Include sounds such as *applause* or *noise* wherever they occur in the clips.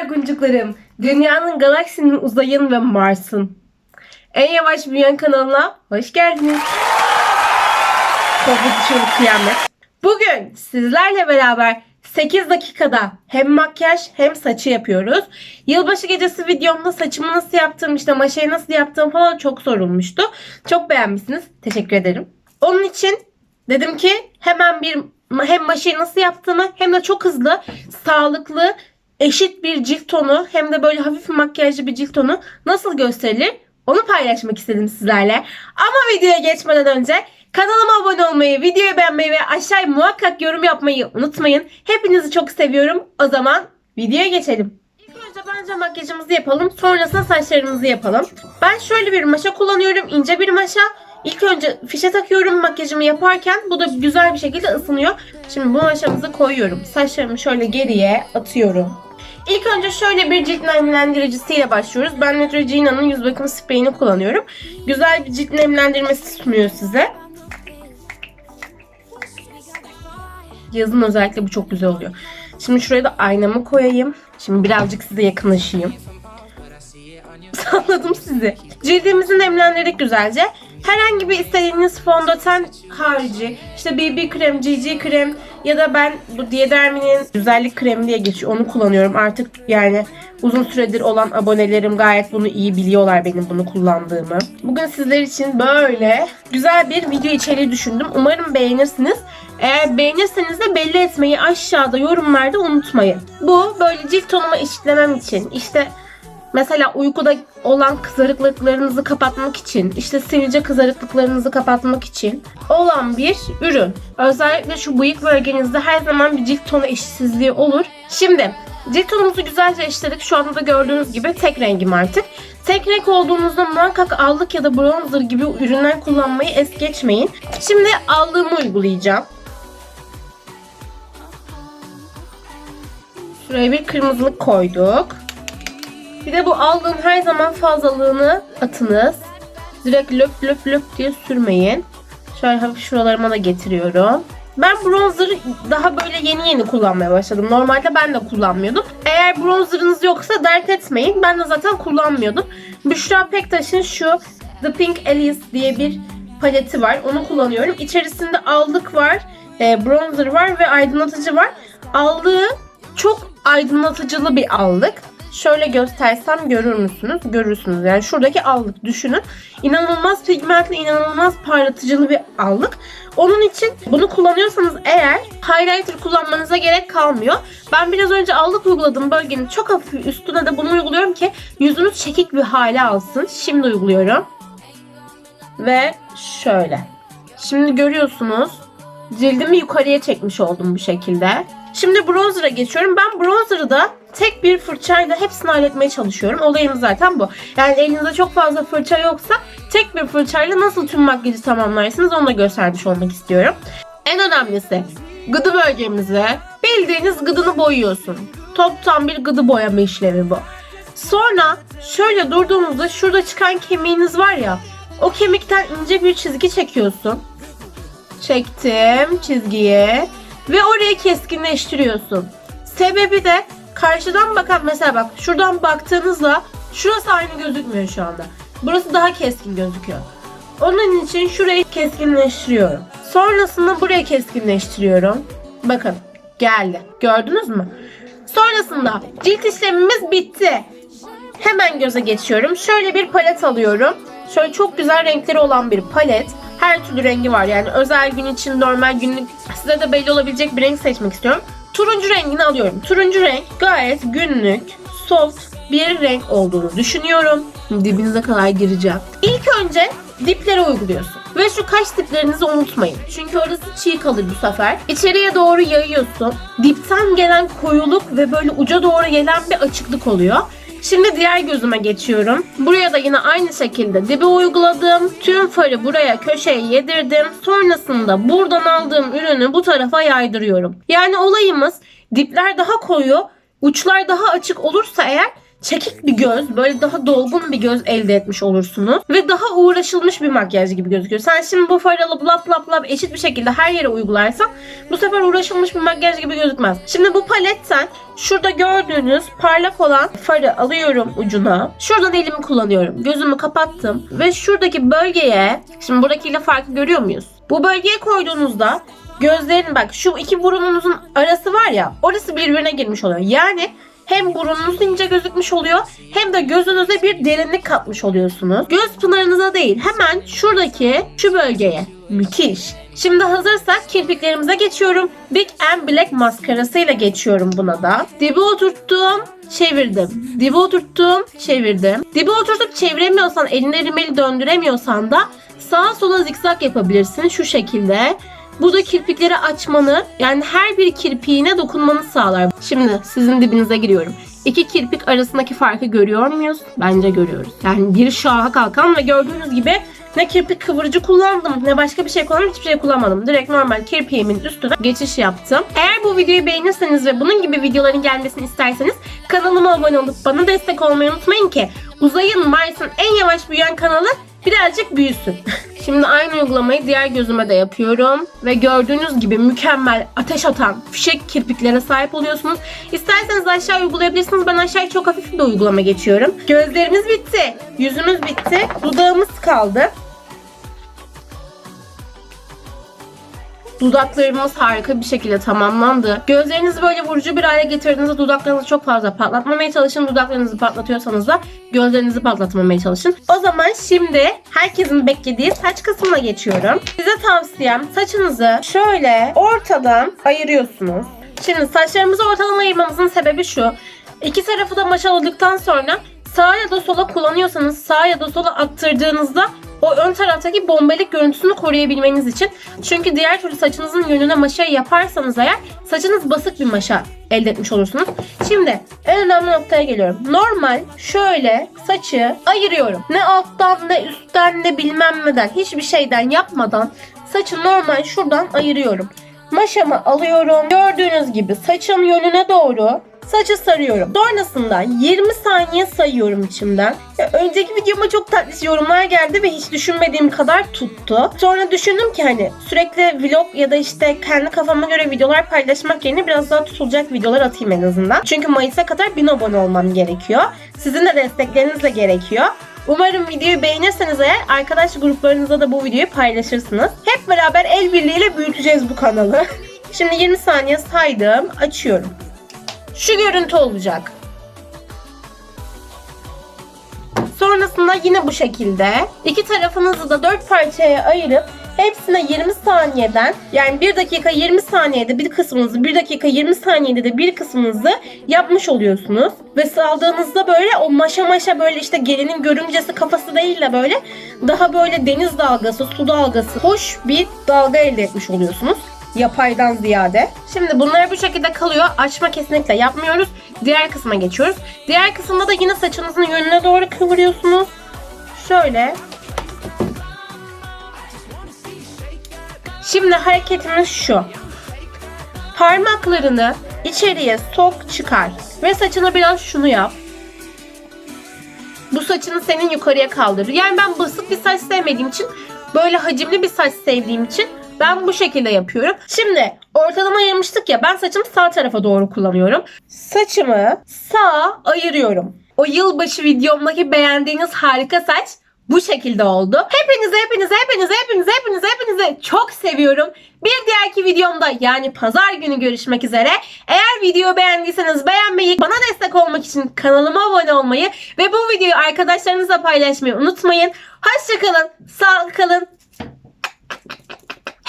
mayguncuklarım. Dünyanın, galaksinin, uzayın ve Mars'ın. En yavaş büyüyen kanalına hoş geldiniz. Korkutucu kıyamet. Bugün sizlerle beraber 8 dakikada hem makyaj hem saçı yapıyoruz. Yılbaşı gecesi videomda saçımı nasıl yaptım, işte maşayı nasıl yaptım falan çok sorulmuştu. Çok beğenmişsiniz. Teşekkür ederim. Onun için dedim ki hemen bir hem maşayı nasıl yaptığımı hem de çok hızlı, sağlıklı, eşit bir cilt tonu hem de böyle hafif makyajlı bir cilt tonu nasıl gösterilir onu paylaşmak istedim sizlerle. Ama videoya geçmeden önce kanalıma abone olmayı, videoyu beğenmeyi ve aşağıya muhakkak yorum yapmayı unutmayın. Hepinizi çok seviyorum. O zaman videoya geçelim. İlk önce bence makyajımızı yapalım. Sonrasında saçlarımızı yapalım. Ben şöyle bir maşa kullanıyorum. ince bir maşa. İlk önce fişe takıyorum makyajımı yaparken. Bu da güzel bir şekilde ısınıyor. Şimdi bu maşamızı koyuyorum. Saçlarımı şöyle geriye atıyorum. İlk önce şöyle bir cilt nemlendiricisiyle başlıyoruz. Ben Neutrogena'nın yüz bakım spreyini kullanıyorum. Güzel bir cilt nemlendirmesi sunuyor size. Yazın özellikle bu çok güzel oluyor. Şimdi şuraya da aynamı koyayım. Şimdi birazcık size yakınlaşayım. *laughs* Salladım sizi. Cildimizi nemlendirdik güzelce. Herhangi bir istediğiniz fondöten harici işte BB krem, GG krem ya da ben bu Diedermi'nin güzellik kremi diye geçiyor. Onu kullanıyorum. Artık yani uzun süredir olan abonelerim gayet bunu iyi biliyorlar benim bunu kullandığımı. Bugün sizler için böyle güzel bir video içeriği düşündüm. Umarım beğenirsiniz. Eğer beğenirseniz de belli etmeyi aşağıda yorumlarda unutmayın. Bu böyle cilt tonumu eşitlemem için işte Mesela uykuda olan kızarıklıklarınızı kapatmak için, işte sivilce kızarıklıklarınızı kapatmak için olan bir ürün. Özellikle şu bıyık bölgenizde her zaman bir cilt tonu eşitsizliği olur. Şimdi cilt tonumuzu güzelce eşitledik. Şu anda da gördüğünüz gibi tek rengim artık. Tek renk olduğunuzda muhakkak allık ya da bronzer gibi ürünler kullanmayı es geçmeyin. Şimdi allığımı uygulayacağım. Şuraya bir kırmızılık koyduk. Bir de bu aldığım her zaman fazlalığını atınız. Direkt löp löp löp diye sürmeyin. Şöyle hafif şuralarıma da getiriyorum. Ben bronzer daha böyle yeni yeni kullanmaya başladım. Normalde ben de kullanmıyordum. Eğer bronzerınız yoksa dert etmeyin. Ben de zaten kullanmıyordum. Büşra Pektaş'ın şu The Pink Alice diye bir paleti var. Onu kullanıyorum. İçerisinde allık var, e, bronzer var ve aydınlatıcı var. Allığı çok aydınlatıcılı bir allık. Şöyle göstersem görür müsünüz? Görürsünüz. Yani şuradaki allık düşünün. İnanılmaz pigmentli, inanılmaz parlatıcılı bir allık. Onun için bunu kullanıyorsanız eğer highlighter kullanmanıza gerek kalmıyor. Ben biraz önce allık uyguladım bölgenin çok hafif üstüne de bunu uyguluyorum ki yüzünüz çekik bir hale alsın. Şimdi uyguluyorum. Ve şöyle. Şimdi görüyorsunuz cildimi yukarıya çekmiş oldum bu şekilde. Şimdi bronzer'a geçiyorum. Ben bronzer'ı da tek bir fırçayla hepsini halletmeye çalışıyorum. Olayım zaten bu. Yani elinizde çok fazla fırça yoksa tek bir fırçayla nasıl tüm makyajı tamamlarsınız onu da göstermiş olmak istiyorum. En önemlisi gıdı bölgemize bildiğiniz gıdını boyuyorsun. Toptan bir gıdı boyama işlemi bu. Sonra şöyle durduğumuzda şurada çıkan kemiğiniz var ya o kemikten ince bir çizgi çekiyorsun. Çektim çizgiyi ve orayı keskinleştiriyorsun. Sebebi de karşıdan bakan mesela bak şuradan baktığınızda şurası aynı gözükmüyor şu anda. Burası daha keskin gözüküyor. Onun için şurayı keskinleştiriyorum. Sonrasında buraya keskinleştiriyorum. Bakın geldi. Gördünüz mü? Sonrasında cilt işlemimiz bitti. Hemen göze geçiyorum. Şöyle bir palet alıyorum. Şöyle çok güzel renkleri olan bir palet. Her türlü rengi var yani özel gün için normal günlük size de belli olabilecek bir renk seçmek istiyorum. Turuncu rengini alıyorum. Turuncu renk gayet günlük, soft bir renk olduğunu düşünüyorum. Dibinize kadar gireceğim. İlk önce diplere uyguluyorsun. Ve şu kaş diplerinizi unutmayın. Çünkü orası çiğ kalır bu sefer. İçeriye doğru yayıyorsun. Dipten gelen koyuluk ve böyle uca doğru gelen bir açıklık oluyor. Şimdi diğer gözüme geçiyorum. Buraya da yine aynı şekilde dibe uyguladım. Tüm farı buraya köşeye yedirdim. Sonrasında buradan aldığım ürünü bu tarafa yaydırıyorum. Yani olayımız dipler daha koyu, uçlar daha açık olursa eğer çekik bir göz, böyle daha dolgun bir göz elde etmiş olursunuz. Ve daha uğraşılmış bir makyaj gibi gözüküyor. Sen şimdi bu farı alıp lap lap lap eşit bir şekilde her yere uygularsan bu sefer uğraşılmış bir makyaj gibi gözükmez. Şimdi bu paletten şurada gördüğünüz parlak olan farı alıyorum ucuna. Şuradan elimi kullanıyorum. Gözümü kapattım ve şuradaki bölgeye, şimdi buradakiyle farkı görüyor muyuz? Bu bölgeye koyduğunuzda gözlerin bak şu iki burununuzun arası var ya orası birbirine girmiş oluyor. Yani hem burnunuz ince gözükmüş oluyor hem de gözünüze bir derinlik katmış oluyorsunuz. Göz pınarınıza değil hemen şuradaki şu bölgeye. Müthiş. Şimdi hazırsak kirpiklerimize geçiyorum. Big and Black maskarasıyla geçiyorum buna da. Dibe oturttum, çevirdim. Dibe oturttum, çevirdim. Dibe oturtup çeviremiyorsan, elini rimeli döndüremiyorsan da sağa sola zikzak yapabilirsin şu şekilde. Bu da kirpikleri açmanı yani her bir kirpiğine dokunmanı sağlar. Şimdi sizin dibinize giriyorum. İki kirpik arasındaki farkı görüyor muyuz? Bence görüyoruz. Yani bir şaha kalkan ve gördüğünüz gibi ne kirpik kıvırıcı kullandım ne başka bir şey kullandım hiçbir şey kullanmadım. Direkt normal kirpiğimin üstüne geçiş yaptım. Eğer bu videoyu beğenirseniz ve bunun gibi videoların gelmesini isterseniz kanalıma abone olup bana destek olmayı unutmayın ki uzayın Mars'ın en yavaş büyüyen kanalı birazcık büyüsün. Şimdi aynı uygulamayı diğer gözüme de yapıyorum. Ve gördüğünüz gibi mükemmel ateş atan fişek kirpiklere sahip oluyorsunuz. İsterseniz aşağı uygulayabilirsiniz. Ben aşağıya çok hafif bir uygulama geçiyorum. Gözlerimiz bitti. Yüzümüz bitti. Dudağımız kaldı. Dudaklarımız harika bir şekilde tamamlandı. Gözlerinizi böyle vurucu bir hale getirdiğinizde dudaklarınızı çok fazla patlatmamaya çalışın. Dudaklarınızı patlatıyorsanız da gözlerinizi patlatmamaya çalışın. O zaman şimdi herkesin beklediği saç kısmına geçiyorum. Size tavsiyem saçınızı şöyle ortadan ayırıyorsunuz. Şimdi saçlarımızı ortadan ayırmamızın sebebi şu. İki tarafı da maşaladıktan sonra sağa ya da sola kullanıyorsanız sağa ya da sola attırdığınızda o ön taraftaki bombelik görüntüsünü koruyabilmeniz için. Çünkü diğer türlü saçınızın yönüne maşa yaparsanız eğer saçınız basık bir maşa elde etmiş olursunuz. Şimdi en önemli noktaya geliyorum. Normal şöyle saçı ayırıyorum. Ne alttan ne üstten ne bilmem neden hiçbir şeyden yapmadan saçı normal şuradan ayırıyorum. Maşamı alıyorum. Gördüğünüz gibi saçın yönüne doğru saçı sarıyorum. Sonrasında 20 saniye sayıyorum içimden. Ya önceki videoma çok tatlış yorumlar geldi ve hiç düşünmediğim kadar tuttu. Sonra düşündüm ki hani sürekli vlog ya da işte kendi kafama göre videolar paylaşmak yerine biraz daha tutulacak videolar atayım en azından. Çünkü Mayıs'a kadar 1000 abone olmam gerekiyor. Sizin de destekleriniz de gerekiyor. Umarım videoyu beğenirseniz eğer arkadaş gruplarınızda da bu videoyu paylaşırsınız. Hep beraber el birliğiyle büyüteceğiz bu kanalı. *laughs* Şimdi 20 saniye saydım. Açıyorum. Şu görüntü olacak. Sonrasında yine bu şekilde iki tarafınızı da dört parçaya ayırıp hepsine 20 saniyeden yani 1 dakika 20 saniyede bir kısmınızı 1 dakika 20 saniyede de bir kısmınızı yapmış oluyorsunuz. Ve saldığınızda böyle o maşa maşa böyle işte gelinin görümcesi kafası değil de böyle daha böyle deniz dalgası, su dalgası hoş bir dalga elde etmiş oluyorsunuz yapaydan ziyade. Şimdi bunlar bu şekilde kalıyor. Açma kesinlikle yapmıyoruz. Diğer kısma geçiyoruz. Diğer kısımda da yine saçınızın yönüne doğru kıvırıyorsunuz. Şöyle. Şimdi hareketimiz şu. Parmaklarını içeriye sok çıkar. Ve saçına biraz şunu yap. Bu saçını senin yukarıya kaldır. Yani ben basit bir saç sevmediğim için böyle hacimli bir saç sevdiğim için ben bu şekilde yapıyorum. Şimdi ortadan ayırmıştık ya ben saçımı sağ tarafa doğru kullanıyorum. Saçımı sağa ayırıyorum. O yılbaşı videomdaki beğendiğiniz harika saç bu şekilde oldu. Hepinize hepinize hepinize hepinize hepinize hepinize çok seviyorum. Bir diğerki videomda yani pazar günü görüşmek üzere. Eğer videoyu beğendiyseniz beğenmeyi, bana destek olmak için kanalıma abone olmayı ve bu videoyu arkadaşlarınızla paylaşmayı unutmayın. Hoşçakalın, sağlıklı kalın.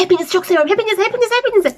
Hepinizi çok seviyorum. Hepinizi, hepinizi, hepinizi.